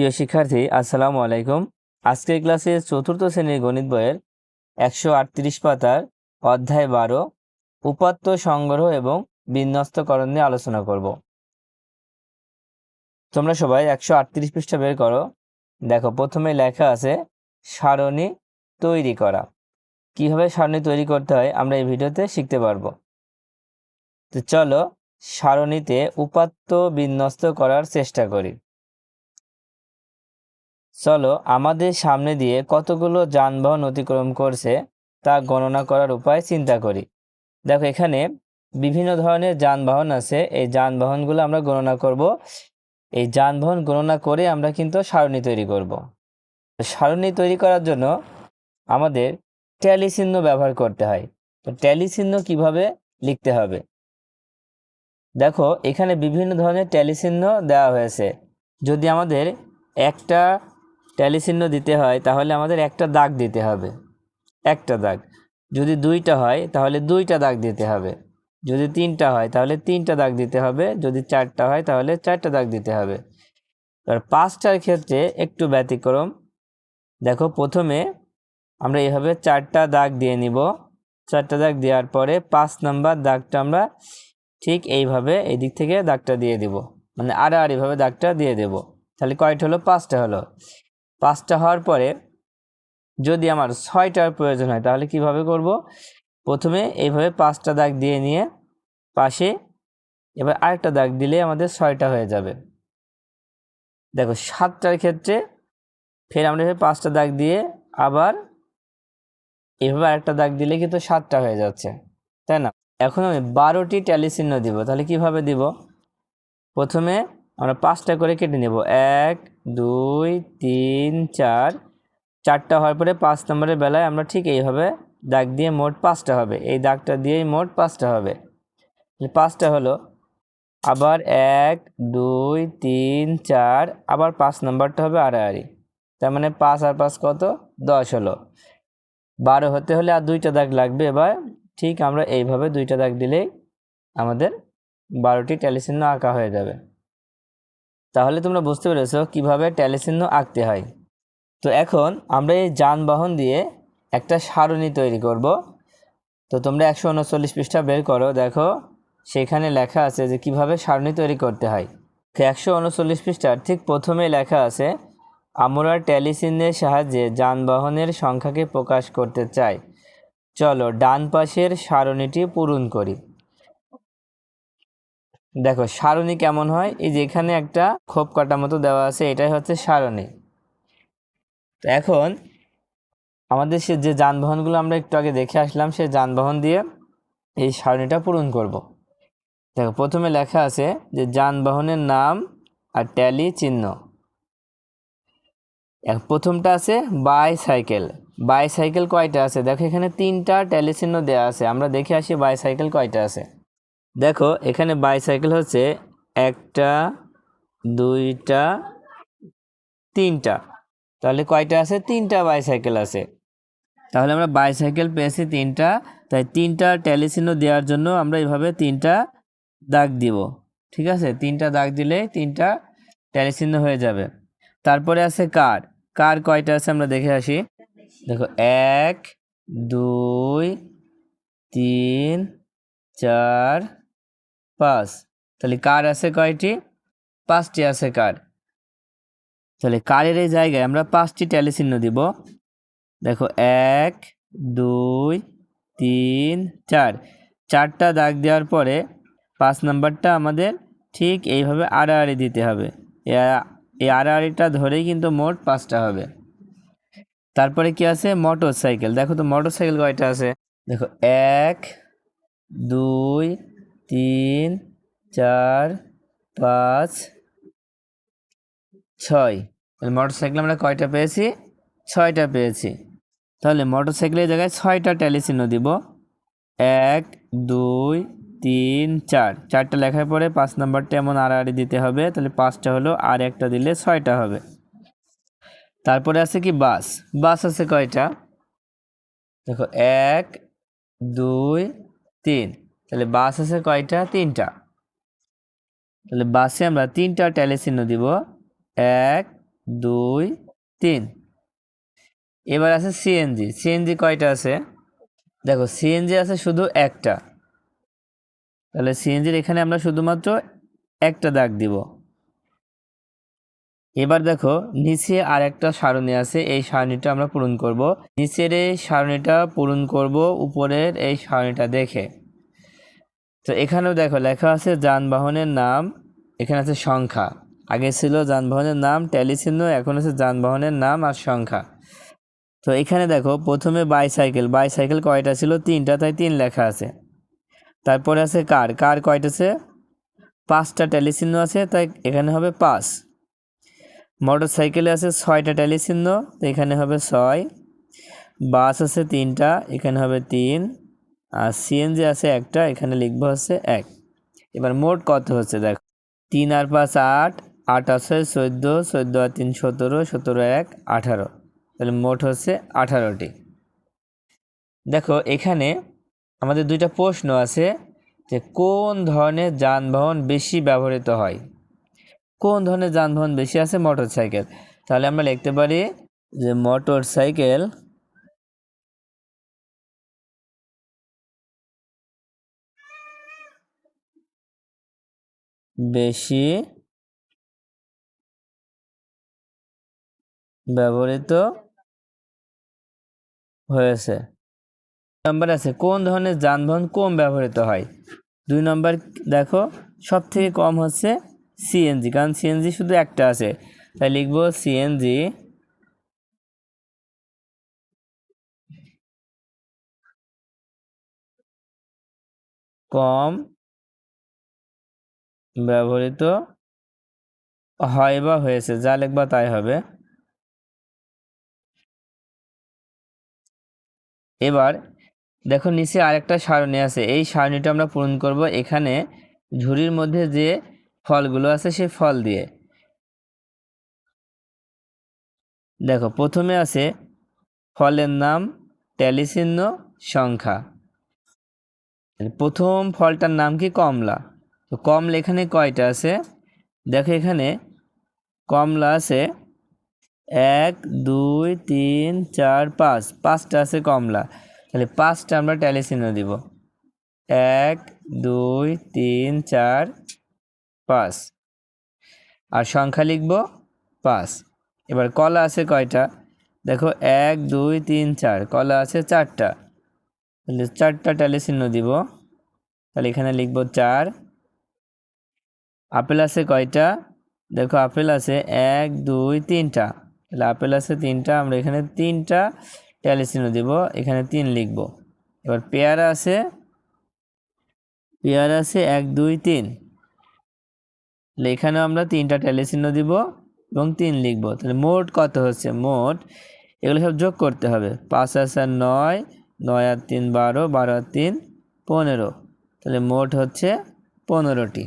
প্রিয় শিক্ষার্থী, আসসালামু আলাইকুম। আজকের ক্লাসে চতুর্থ শ্রেণির গণিত বইয়ের একশো আটত্রিশ পাতার অধ্যায় বারো, উপাত্ত সংগ্রহ এবং বিন্যস্তকরণ নিয়ে আলোচনা করব। তোমরা সবাই একশো আটত্রিশ পৃষ্ঠা বের করো। দেখো, প্রথমে লেখা আছে, সারণী তৈরি করা। কীভাবে সারণী তৈরি করতে হয় আমরা এই ভিডিওতে শিখতে পারব। তো চলো, সারণীতে উপাত্ত বিন্যস্ত করার চেষ্টা করি। চলো আমাদের সামনে দিয়ে কতগুলো যানবাহন অতিক্রম করছে তা গণনা করার উপায় চিন্তা করি। দেখো, এখানে বিভিন্ন ধরনের যানবাহন আছে। এই যানবাহনগুলো আমরা গণনা করব। এই যানবাহন গণনা করে আমরা কিন্তু সারণী তৈরি করব। সারণী তৈরি করার জন্য আমাদের ট্যালি চিহ্ন ব্যবহার করতে হয়। তো ট্যালি চিহ্ন কীভাবে লিখতে হবে? দেখো, এখানে বিভিন্ন ধরনের ট্যালি চিহ্ন দেওয়া হয়েছে। যদি আমাদের একটা ট্যালি চিহ্ন দিতে হয়, তাহলে আমাদের একটা দাগ দিতে হবে। একটা দাগ। যদি দুইটা হয়, তাহলে দুইটা দাগ দিতে হবে। যদি তিনটা হয়, তাহলে তিনটা দাগ দিতে হবে। যদি চারটা হয়, তাহলে চারটা দাগ দিতে হবে। এবার পাঁচটার ক্ষেত্রে একটু ব্যতিক্রম। দেখো, প্রথমে আমরা এভাবে চারটা দাগ দিয়ে নিব। চারটা দাগ দেওয়ার পরে পাঁচ নাম্বার দাগটা আমরা ঠিক এইভাবে এই দিক থেকে দাগটা দিয়ে দিব। মানে আড়াআড়িভাবে দাগটা দিয়ে দেব। তাহলে কয়টা হলো? পাঁচটা হলো। পাঁচটা হওয়ার পরে যদি আমার ছয়টার প্রয়োজন হয়, তাহলে কীভাবে করব? প্রথমে এইভাবে পাঁচটা দাগ দিয়ে নিয়ে পাশে এবার আরেকটা দাগ দিলে আমাদের ছয়টা হয়ে যাবে। দেখো, সাতটার ক্ষেত্রে ফের আমরা এভাবে পাঁচটা দাগ দিয়ে আবার এভাবে আরেকটা দাগ দিলে কিন্তু সাতটা হয়ে যাচ্ছে, তাই না? এখন আমি বারোটি ট্যালি চিহ্ন দিব, তাহলে কীভাবে দিব? প্রথমে আমরা পাঁচটা করে কেটে নেব। এক, দুই, তিন, চার। চারটা হওয়ার পরে পাঁচ নম্বরের বেলায় আমরা ঠিক এইভাবে দাগ দিয়ে মোট পাঁচটা হবে। এই দাগটা দিয়েই মোট পাঁচটা হবে। পাঁচটা হলো। আবার এক, দুই, তিন, চার, আবার পাঁচ নম্বরটা হবে আড়াআড়ি। তার মানে পাঁচ আর পাঁচ কত? দশ হলো। বারো হতে হলে আর দুইটা দাগ লাগবে এবার। ঠিক আমরা এইভাবে দুইটা দাগ দিলেই আমাদের বারোটি ট্যালিচিহ্ন আঁকা হয়ে যাবে। তাহলে তোমরা বুঝতে পেরেছ কীভাবে ট্যালিচিহ্ন আঁকতে হয়। তো এখন আমরা এই যানবাহন দিয়ে একটা সারণী তৈরি করব। তো তোমরা একশো উনচল্লিশ পৃষ্ঠা বের করো, দেখো সেখানে লেখা আছে যে কীভাবে সারণী তৈরি করতে হয়। একশো উনচল্লিশ পৃষ্ঠার ঠিক প্রথমে লেখা আছে, আমরা ট্যালিচিহ্নের সাহায্যে যানবাহনের সংখ্যাকে প্রকাশ করতে চাই। চলো ডান পাশের সারণিটি পূরণ করি। দেখো, সারণী কেমন হয়? এই যে এখানে একটা খোপ কাটা মতো দেওয়া আছে, এটাই হচ্ছে সারণী। তো এখন আমাদের সে যে যানবাহনগুলো আমরা একটু আগে দেখে আসলাম সেই যানবাহন দিয়ে এই সারণীটা পূরণ করব। দেখো, প্রথমে লেখা আছে যে যানবাহনের নাম আর ট্যালি চিহ্ন। প্রথমটা আছে বাইসাইকেল। বাইসাইকেল কয়টা আছে? দেখো, এখানে তিনটা ট্যালি চিহ্ন দেওয়া আছে। আমরা দেখে আসি বাইসাইকেল কয়টা আছে। দেখো, এখানে বাইসাইকেল হচ্ছে একটা, দুইটা, তিনটা। তাহলে কয়টা আছে? তিনটা বাইসাইকেল আছে। তাহলে আমরা বাইসাইকেল পেয়েছি তিনটা। তাই তিনটা ট্যালিচিহ্ন দেওয়ার জন্য আমরা এইভাবে তিনটা দাগ দিব। ঠিক আছে? তিনটা দাগ দিলে তিনটা ট্যালিচিহ্ন হয়ে যাবে। তারপরে আছে কার কার কয়টা আছে আমরা দেখে আসি। দেখো, এক, দুই, তিন, চার পাঁচ। তাহলে কার আছে কয়টি? পাঁচটি আছে কার? তাহলে কারের এই জায়গায় আমরা পাঁচটি ট্যালি চিহ্ন দিব। দেখো, এক, দুই, তিন, চার। চারটা দাগ দেওয়ার পরে পাঁচ নাম্বারটা আমাদের ঠিক এইভাবে আড়াআড়ি দিতে হবে। এই আড়াআড়িটা ধরেই কিন্তু মোট পাঁচটা হবে। তারপরে কি আছে? মোটর সাইকেল দেখো তো মোটর সাইকেল কয়টা আছে? দেখো, এক, দুই তিন, চার, পাঁচ, ছয়। তাহলে মোটর সাইকেল আমরা কয়টা পেয়েছি? ছয়টা পেয়েছি। তাহলে মোটর সাইকেলের জায়গায় ছয়টা ট্যালি দিব। এক, দুই, তিন, চার। চারটা লেখার পরে পাঁচ নাম্বারটা এমন আড়াআড়ি দিতে হবে। তাহলে পাঁচটা হলো আর একটা দিলে ছয়টা হবে। তারপরে আছে কি বাস? বাস আছে কয়টা? দেখো, এক, দুই, তিন। তাহলে বাস আছে কয়টা? তিনটা। তাহলে বাসে আমরা তিনটা ট্যালি চিহ্ন দিব। এক, দুই, তিন। এবার আছে সিএনজি সিএনজি কয়টা আছে? দেখো সিএনজি আছে শুধু একটা। তাহলে সিএনজির এখানে আমরা শুধুমাত্র একটা দাগ দিব। এবার দেখো, নিচে আর একটা সারণী আছে। এই সারণীটা আমরা পূরণ করব। নিচের এই সারণীটা পূরণ করব, উপরের এই সারণীটা দেখে। তো এখানেও দেখো, লেখা আছে যানবাহনের নাম, এখানে আছে সংখ্যা। আগে ছিল যানবাহনের নাম, ট্যালি চিহ্ন, এখন আছে যানবাহনের নাম আর সংখ্যা। তো এখানে দেখো, প্রথমে বাইসাইকেল বাইসাইকেল কয়টা ছিল? তিনটা, তাই তিন লেখা আছে। তারপরে আছে কার কার কয়টা আছে? পাঁচটা ট্যালি চিহ্ন আছে, তাই এখানে হবে পাঁচ। মোটর সাইকেলে আছে ছয়টা ট্যালি চিহ্ন, তো এখানে হবে ছয়। বাস আছে তিনটা, এখানে হবে তিন। আর সিএনজি আছে একটা, এখানে লিখব হচ্ছে এক। এবার মোট কত হচ্ছে দেখো, তিন আর পাঁচ আট আট আছে চোদ্দ চোদ্দ আর তিন সতেরো সতেরো এক, আঠারো। তাহলে মোট হচ্ছে আঠারোটি। দেখো, এখানে আমাদের দুইটা প্রশ্ন আছে যে কোন ধরনের যানবাহন বেশি ব্যবহৃত হয়? কোন ধরনের যানবাহন বেশি আছে? মোটর সাইকেল তাহলে আমরা লিখতে পারি যে মোটর সাইকেল বেশি ব্যবহৃত হয়েছে। নাম্বার আছে, কোন ধরনের যানবাহন কম ব্যবহৃত হয়? দুই নম্বর, দেখো সব থেকে কম হচ্ছে সিএনজি কারণ সিএনজি শুধু একটা আছে। তাই লিখব সিএনজি কম ব্যবহৃত হয় বা হয়েছে, যা লিখবা তাই হবে। এবার দেখো নিচে আরেকটা সারণী আছে, এই সারণীটা আমরা পূরণ করব এখানে ঝুড়ির মধ্যে যে ফলগুলো আছে সেই ফল দিয়ে। দেখো, প্রথমে আছে ফলের নাম ট্যালিচিহ্ন সংখ্যা। প্রথম ফলটার নাম কি? কমলা। তো কমলা এখানে কয়টা আছে? দেখো এখানে কমলা আছে এক, দুই, তিন, চার, পাঁচ। পাঁচটা আছে কমলা। তাহলে পাঁচটা আমরা ট্যালি চিহ্ন দিব। এক, দুই, তিন, চার, পাঁচ। আর সংখ্যা লিখব পাঁচ। এবার কলা আছে কয়টা? দেখো এক, দুই, তিন, চার। কলা আছে চারটা। তাহলে চারটা ট্যালি চিহ্ন দিব। তাহলে এখানে লিখব চার আপেল আছে কয়টা? দেখো, আপেল আছে এক, দুই, তিনটা। তাহলে আপেল আছে তিনটা, আমরা এখানে তিনটা ট্যালি চিহ্ন দিব, এখানে তিন লিখব। এবার পেয়ারা আছে পেয়ারা আছে এক, দুই, তিন। তাহলে এখানেও আমরা তিনটা ট্যালি চিহ্ন দিব এবং তিন লিখব। তাহলে মোট কত হচ্ছে? মোট এগুলো সব যোগ করতে হবে। পাঁচ আছে নয় নয় আর তিন বারো বারো আর তিন পনেরো। তাহলে মোট হচ্ছে পনেরোটি।